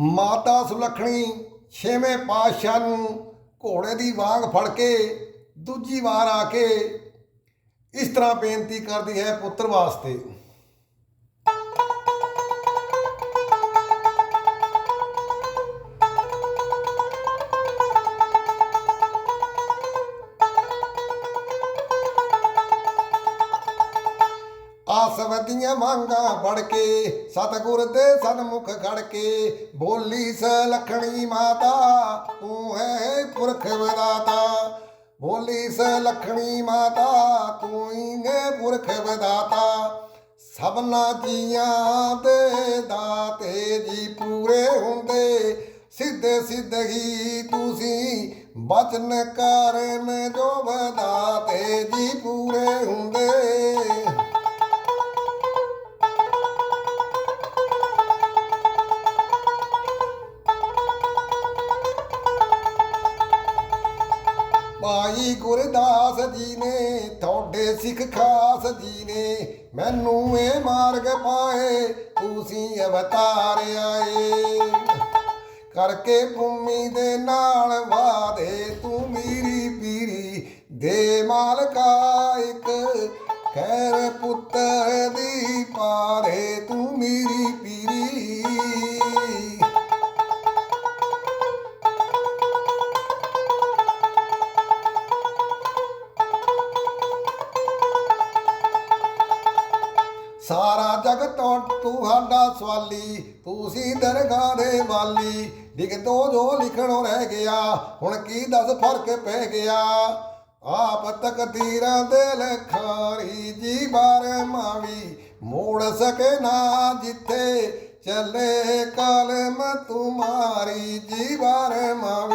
ਮਾਤਾ ਸੁਲੱਖਣੀ ਛੇਵੇਂ ਪਾਤਸ਼ਾਹ ਨੂੰ ਘੋੜੇ ਦੀ ਵਾਂਗ ਫੜ ਕੇ ਦੂਜੀ ਵਾਰ ਆ ਕੇ ਇਸ ਤਰ੍ਹਾਂ ਬੇਨਤੀ ਕਰਦੀ ਹੈ ਪੁੱਤਰ ਵਾਸਤੇ। ਦੀਆਂ ਮੰਗਾ ਫੜ ਕੇ, ਸਤਗੁਰ ਦੇ ਸਨਮੁਖ ਖੜ ਕੇ, ਬੋਲੀ ਸਲਖਣੀ ਮਾਤਾ, ਤੂੰ ਹੈ ਪੁਰਖ ਵਿਦਾਤਾ। ਬੋਲੀ ਸਲਖਣੀ ਮਾਤਾ, ਤੂੰ ਹੀ ਹੈ ਪੁਰਖ ਵਿਦਾਤਾ। ਸਭਨਾ ਜੀਆਂ ਦੇ ਦਾਤੇ ਜੀ ਪੂਰੇ ਹੁੰਦੇ, ਸਿੱਧੇ ਸਿੱਧ ਹੀ ਤੁਸੀਂ ਬਚਨ ਕਰਨ ਜੋ ਵਿਦਾਤੇ ਜੀ ਪੂਰੇ ਹੁੰਦੇ। ਭਾਈ ਗੁਰਦਾਸ ਜੀ ਨੇ, ਤੁਹਾਡੇ ਸਿੱਖ ਖਾਸ ਜੀ ਨੇ ਮੈਨੂੰ ਇਹ ਮਾਰਗ ਪਾਏ, ਤੁਸੀਂ ਅਵਤਾਰ ਆਏ। ਕਰਕੇ ਭੂਮੀ ਦੇ ਨਾਲ ਵਾਦੇ, ਤੂੰ ਮੇਰੀ ਪੀਰੀ ਦੇ ਮਾਲਕਾ ਇੱਕ। ਖੈਰ ਪੁੱਤਰ ਦੀ ਪਾਰੇ, ਤੂੰ ਮੇਰੀ ਪੀਰੀ। ਸਾਰਾ ਜਗ ਤੋਂ ਤੁਹਾਡਾ ਸਵਾਲੀ ਤੁਸੀਂ ਦਰਗਾਹ ਦੇ ਵਾਲੀ ਲਿਖ ਦੋ ਜੋ ਲਿਖਣੋਂ ਰਹਿ ਗਿਆ, ਹੁਣ ਕੀ ਦੱਸ ਫ਼ਰਕ ਪੈ ਗਿਆ? ਆਪ ਤਕਦੀਰਾਂ ਦੇ ਲਖਾਰੀ, ਜੀ ਬਾਰ ਮਾਵੀ। ਮੋੜ ਸਕੇ ਨਾ ਜਿੱਥੇ ਚਲੇ ਕਲਮ ਤੁਮਾਰੀ ਜੀ ਬਾਰ ਮਾਵੀ।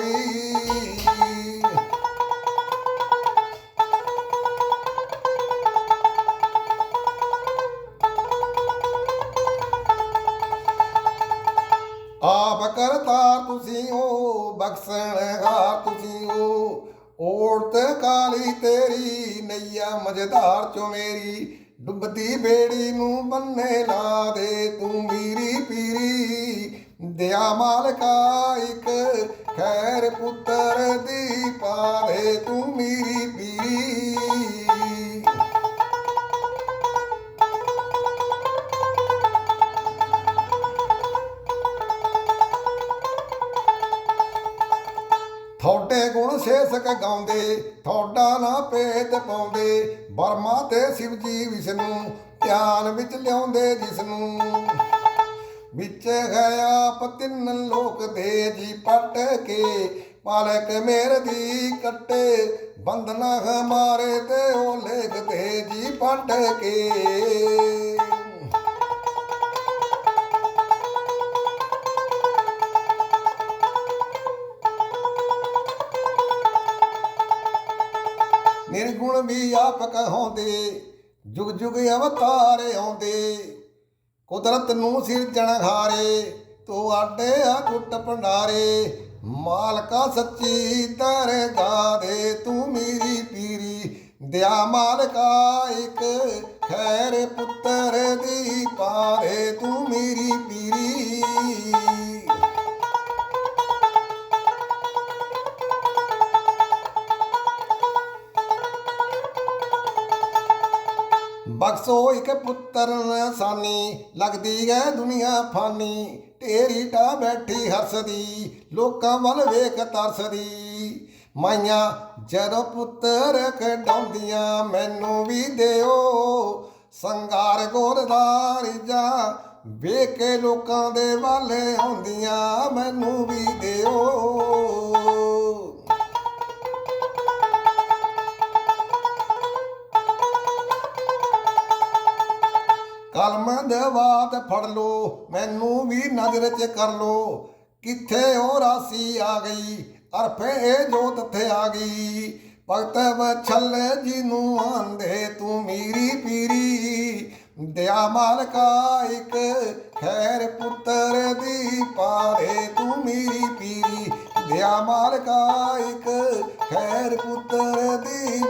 ਆਪ ਕਰਤਾ ਤੁਸੀਂ ਬਖਸ਼ਣ ਬਖਸ਼ਣਹਾਰ ਤੁਸੀਂ ਹੋ। ਔਰਤ ਕਾਲੀ ਤੇਰੀ, ਨਈਆ ਮਝਦਾਰ ਚੋ ਮੇਰੀ। ਡੁੱਬਦੀ ਬੇੜੀ ਨੂੰ ਬੰਨੇ ਲਾ ਦੇ, ਤੂੰ ਮੀਰੀ ਪੀਰੀ। ਦਿਆ ਮਾਲਕਾ, ਇੱਕ ਖੈਰ ਪੁੱਤਰ ਦੀ ਪਾਵੇ ਤੂੰ ਮੇਰੀ ਪੀਰੀ। ਤੁਹਾਡੇ ਗੁਣ ਸੇਸਕ ਗਾਉਂਦੇ, ਤੁਹਾਡਾ ਨਾ ਭੇਦ ਪਾਉਂਦੇ। ਬਰਮਾ ਤੇ ਸ਼ਿਵ ਜੀ ਵਿਸ਼ਨੂੰ, ਧਿਆਨ ਵਿੱਚ ਲਿਆਉਂਦੇ ਜਿਸ ਨੂੰ ਵਿੱਚ ਹੈ ਆਪ ਤਿੰਨ ਲੋਕ ਦੇ ਜੀ ਪਟ ਕੇ, ਮਾਲਕ ਮੇਰ ਦੀ ਕੱਟੇ। ਬੰਧਨਾ ਹਮਾਰੇ ਤੇ ਉਹ ਲੇਖਦੇ ਜੀ ਪਟ ਕੇ। ਨਿਰਗੁਣ ਆਪ ਕਹਾਉਂਦੇ, ਜੁਗ ਜੁਗ ਅਵਤਾਰ ਆਉਂਦੇ। ਕੁਦਰਤ ਨੂੰ ਸਿਰਜਣਹਾਰੇ ਤੂੰ ਆਡੇ ਆ ਟੁੱਟ ਭੰਡਾਰੇ। ਮਾਲਕਾ ਸੱਚੀ ਦਰਗਾਹ ਦੇ, ਤੂੰ ਮੇਰੀ ਪੀਰੀ। ਦਿਆ ਮਾਲਕਾ ਇੱਕ ਖੈਰ ਪੁੱਤਰ ਦੀ ਪਾਰੇ ਤੂੰ ਮੇਰੀ ਪੀਰੀ। ਬਖਸ਼ੋ ਇੱਕ ਪੁੱਤਰ ਨਸਾਨੀ ਲੱਗਦੀ ਹੈ ਦੁਨੀਆ ਫਾਨੀ। ਤੇਰੀ ਟਾ ਬੈਠੀ ਹੱਸਦੀ, ਲੋਕਾਂ ਵੱਲ ਵੇਖ ਤਰਸਦੀ। ਮਾਈਆਂ, ਜਦੋਂ ਪੁੱਤਰ ਕਢਾਉਂਦੀਆਂ ਮੈਨੂੰ ਵੀ ਦਿਓ। ਸੰਗਾਰ ਗੋਰਦਾਰ ਜਾ ਵੇਖ ਕੇ ਲੋਕਾਂ ਦੇ ਵੱਲ ਆਉਂਦੀਆਂ, ਮੈਨੂੰ ਵੀ ਦਿਓ। ਕਲਮ ਦੇ ਫੜ ਲੋ ਮੈਨੂੰ ਵੀ ਨਜ਼ਰ ਚ ਕਰ ਲੋ ਕਿੱਥੇ ਉਹ ਰਾਸੀ ਆ ਗਈ? ਅਰਫੇ ਇਹ ਜੋਤ ਤੇ ਆ ਗਈ। ਭਗਤ ਵਛਲ ਜੀ ਨੂੰ ਆਂਦੇ, ਤੂੰ ਮੀਰੀ ਪੀਰੀ, ਦਿਆ ਮਾਲਕਾ ਇੱਕ ਖੈਰ ਪੁੱਤਰ ਦੀ ਪਾਰੇ ਤੂੰ ਮੀਰੀ ਪੀਰੀ, ਦਿਆ ਮਾਲਕਾ ਇੱਕ ਖੈਰ ਪੁੱਤਰ ਦੀ